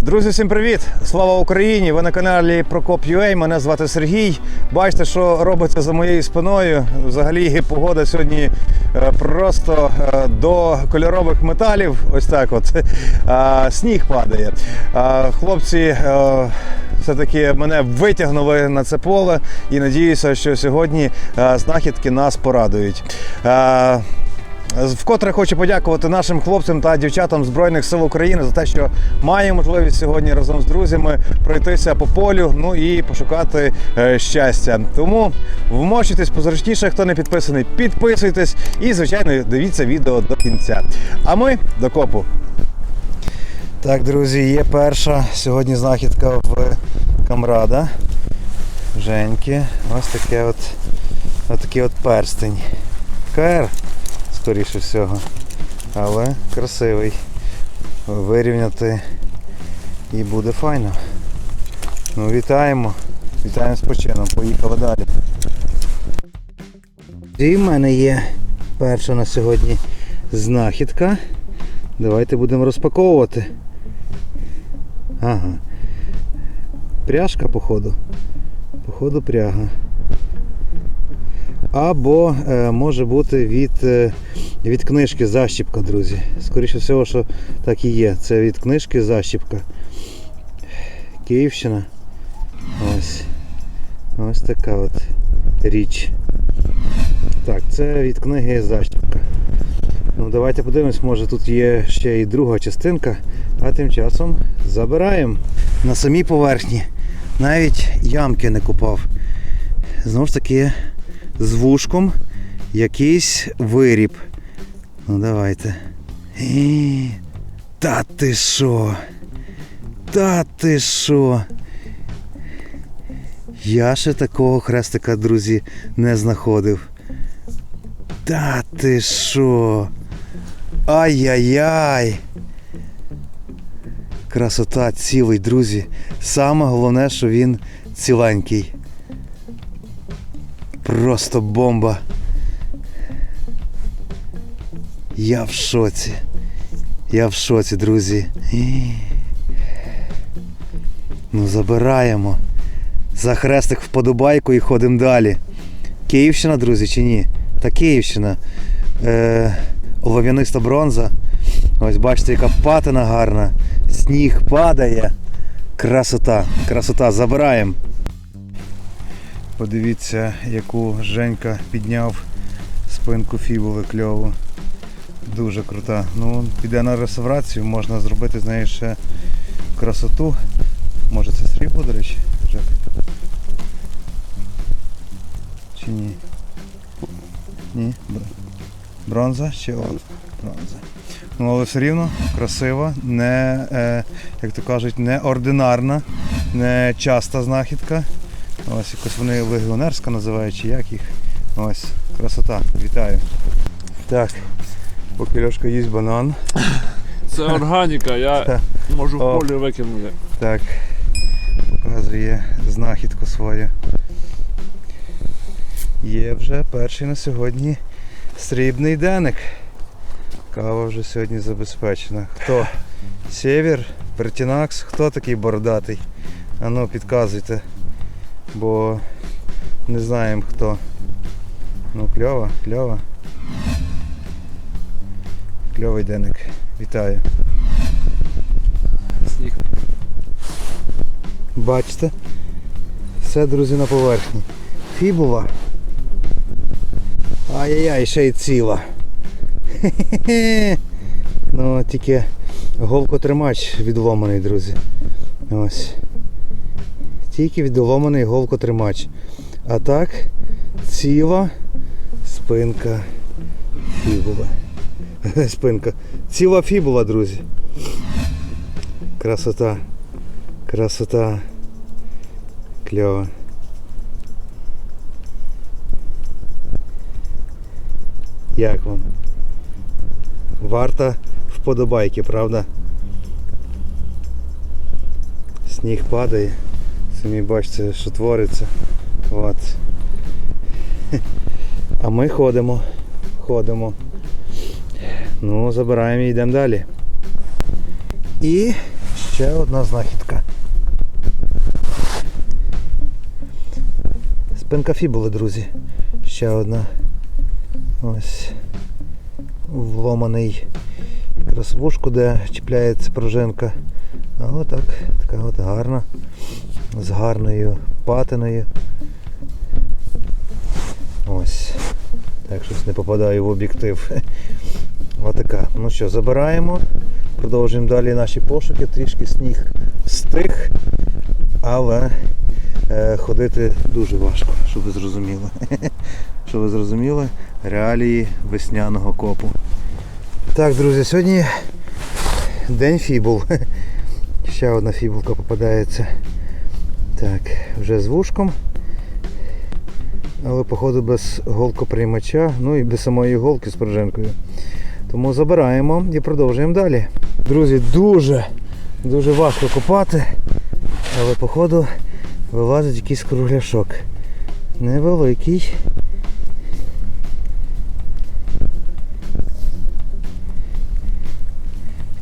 Друзі, всім привіт! Слава Україні! Ви на каналі Прокоп.ua, Мене звати Сергій. Бачите, що робиться за моєю спиною. Взагалі погода сьогодні е, просто е, до кольорових металів. Ось так от. А, Сніг падає. Хлопці. е, Все-таки мене витягнули на це поле і надіюся, що сьогодні е, знахідки нас порадують. Вкотре хочу подякувати нашим хлопцям та дівчатам Збройних сил України за те, що має можливість сьогодні разом з друзями пройтися по полю, ну і пошукати е, щастя. Тому вмочитесь позручніше, хто не підписаний, підписуйтесь і, звичайно, дивіться відео до кінця. А ми до копу. Так, друзі, є перша сьогодні знахідка в камрада. Женьки. Ось таке от, от такий от перстень. КР скоріше всього. Але красивий. Вирівняти і буде файно. Ну, вітаємо. Вітаємо з почином. Поїхали далі. І в мене є перша на сьогодні знахідка. Давайте будемо розпаковувати. Ага. Пряжка, походу. Походу пряга. Або е, може бути від, е, від книжки защіпка, друзі. Скоріше всього, що так і є. Це від книжки защіпка. Київщина. Ось. Ось така от річ. Так, це від книги защіпка. Ну, давайте подивимось, може тут є ще і друга частинка, а тим часом забираємо. На самій поверхні навіть ямки не купав. Знову ж таки, з вушком якийсь виріб. Ну давайте. І... Та ти що? Та ти що? Я ще такого хрестика, друзі, не знаходив. Та ти що? Ай-яй-яй! Красота цілий, друзі. Саме головне, що він ціленький. Просто бомба. Я в шоці. Я в шоці, друзі. Ну, забираємо. За хрестик вподобайку і ходимо далі. Київщина, друзі, чи ні? Та Київщина. Е, олов'яниста бронза. Ось бачите, яка патина гарна. Сніг падає. Красота, красота, забираємо. Подивіться, яку Женька підняв спинку фібули кльову. Дуже крута. Ну, піде на реставрацію, можна зробити з неї ще красоту. Може це срібло, до речі, Жек? Чи ні? Ні? Бронза чи от? Бронза. Ну, але все рівно красива, не, е, як то кажуть, неординарна, не часта знахідка. Ось якось вони легіонерська називають, чи як їх. Ось, красота, вітаю. Так, поки Льошка їсть банан. Це органіка, я можу О. в полі викинути. Так, показує знахідку свою. Є вже перший на сьогодні срібний деник. Кава вже сьогодні забезпечена. Хто? Сєвєр, Пертінакс, хто такий бородатий? Ану, підказуйте. Бо не знаємо хто. Ну, кльово, кльово. Кльовий деник. Вітаю. Сніг. Бачите? Все, друзі, на поверхні. Фібула. Ай-яй-яй, ще й ціла. Хе-хе-хе. Ну, тільки голкотримач відломаний, друзі. Ось. Тільки відломаний голкотримач. А так, ціла спинка фібула. Спинка. Ціла фібула, друзі. Красота. Красота. Кльово. Як вам? Варта вподобайки, правда? Сніг падає. Самі бачите, що твориться. От. А ми ходимо. Ходимо. Ну, забираємо і йдемо далі. І ще одна знахідка. Спинка фібули, друзі. Ще одна. Ось. Вломаний якраз де чіпляється пружинка. А отак, така от гарна. З гарною патиною. Ось. Так, щось не попадаю в об'єктив. Отака. Ну що, забираємо. Продовжуємо далі наші пошуки. Трішки сніг стих, але е, ходити дуже важко, щоб ви зрозуміли. Щоб ви зрозуміли реалії весняного копу. Так, друзі, сьогодні день фібул. Ще одна фібулка попадається. Так, вже з вушком. Але походу без голкоприймача, ну і без самої голки з пружинкою. Тому забираємо і продовжуємо далі. Друзі, дуже, дуже важко копати, але походу вилазить якийсь кругляшок. Невеликий.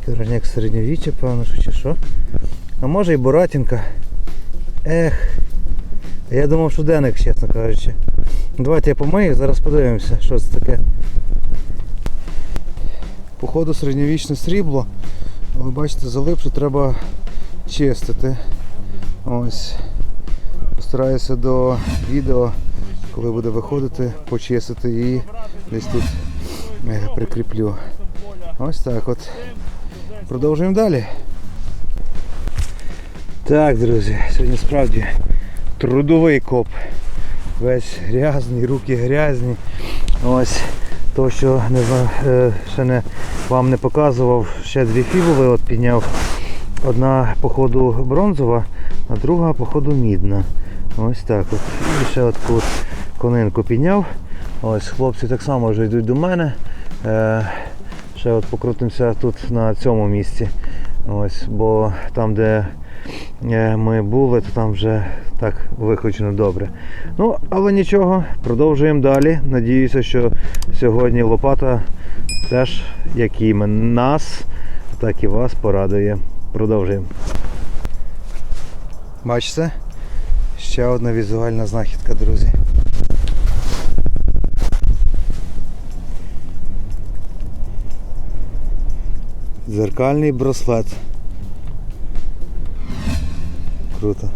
Короняк середньовіччя, певно, що чи що. А може і Боратінка. Ех. Я думав, що деник, чесно кажучи. Давайте я помию, зараз подивимося, що це таке. Походу середньовічне срібло. Але бачите, залипше треба чистити. Ось. Постараюся до відео, коли буде виходити, почистити і десь тут е, прикріплю. Ось так от. Продовжуємо далі. Так, друзі, сьогодні справді трудовий коп. Весь грязний, руки грязні. Ось то, що не е, ще не вам не показував, ще дві фібули от підняв. Одна походу бронзова, а друга походу мідна. Ось так от. І ще от конинку підняв. Ось хлопці так само вже йдуть до мене. Е, ще от покрутимося тут на цьому місці. Ось, бо там, де ми були, то там вже так виходжено добре. Ну, але нічого, продовжуємо далі. Надіюся, що сьогодні лопата теж, як і нас, так і вас порадує. Продовжуємо. Бачите? Ще одна візуальна знахідка, друзі. Зеркальний браслет. Круто.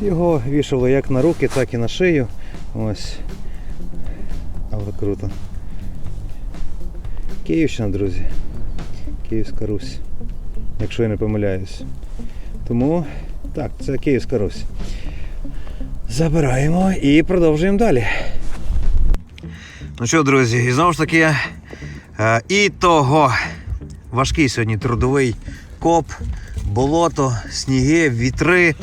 Його вішало як на руки, так і на шию. Ось. Але круто. Київщина, друзі. Київська Русь. Якщо я не помиляюсь. Тому так, це Київська Русь. Забираємо і продовжуємо далі. Ну що, друзі, і знову ж таки, е, і того важкий сьогодні трудовий коп, болото, сніги, вітри.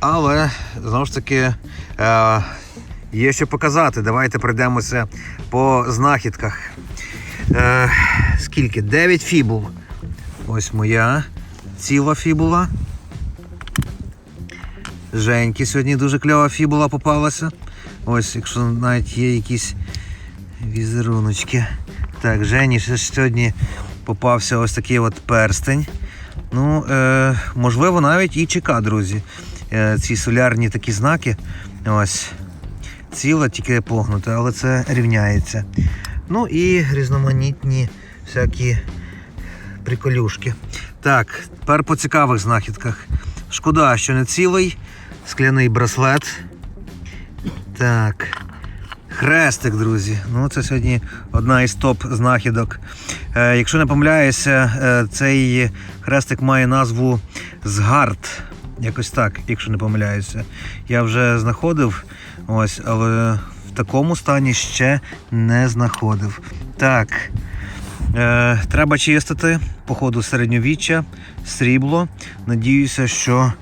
Але знову ж таки е, є що показати. Давайте пройдемося по знахідках. Е, скільки? 9 фібул. Ось моя ціла фібула. Женьки сьогодні дуже кльова фібула попалася. Ось, якщо навіть є якісь візеруночки. Так, Жені ще сьогодні попався ось такий от перстень. Ну, е, можливо, навіть і ЧК, друзі. Е, ці солярні такі знаки. Ось. Ціла, тільки погнута, але це рівняється. Ну і різноманітні всякі приколюшки. Так, тепер по цікавих знахідках. Шкода, що не цілий. Скляний браслет. Так. Хрестик, друзі. Ну, це сьогодні одна із топ знахідок. Е, якщо не помиляюся, е, цей хрестик має назву Згард. Якось так, якщо не помиляюся. Я вже знаходив, ось, але в такому стані ще не знаходив. Так. Е, треба чистити, походу середньовіччя, срібло. Надіюся, що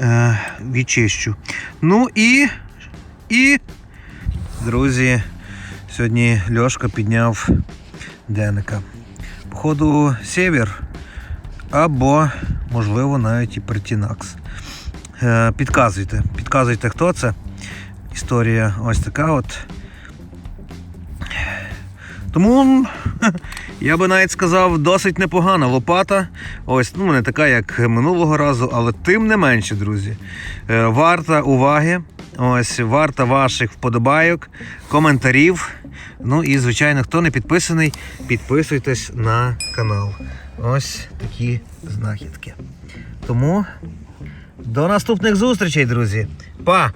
е, відчищу. Ну і. І. Друзі, сьогодні Льошка підняв денника. Походу, север або, можливо, навіть і Пертінакс. Е, підказуйте, підказуйте, хто це. Історія ось така от. Тому я би навіть сказав, досить непогана лопата. Ось, ну, не така, як минулого разу, але тим не менше, друзі. Е, Варта уваги. Ось, варта ваших вподобайок, коментарів. Ну і, звичайно, хто не підписаний, підписуйтесь на канал. Ось такі знахідки. Тому до наступних зустрічей, друзі. Па!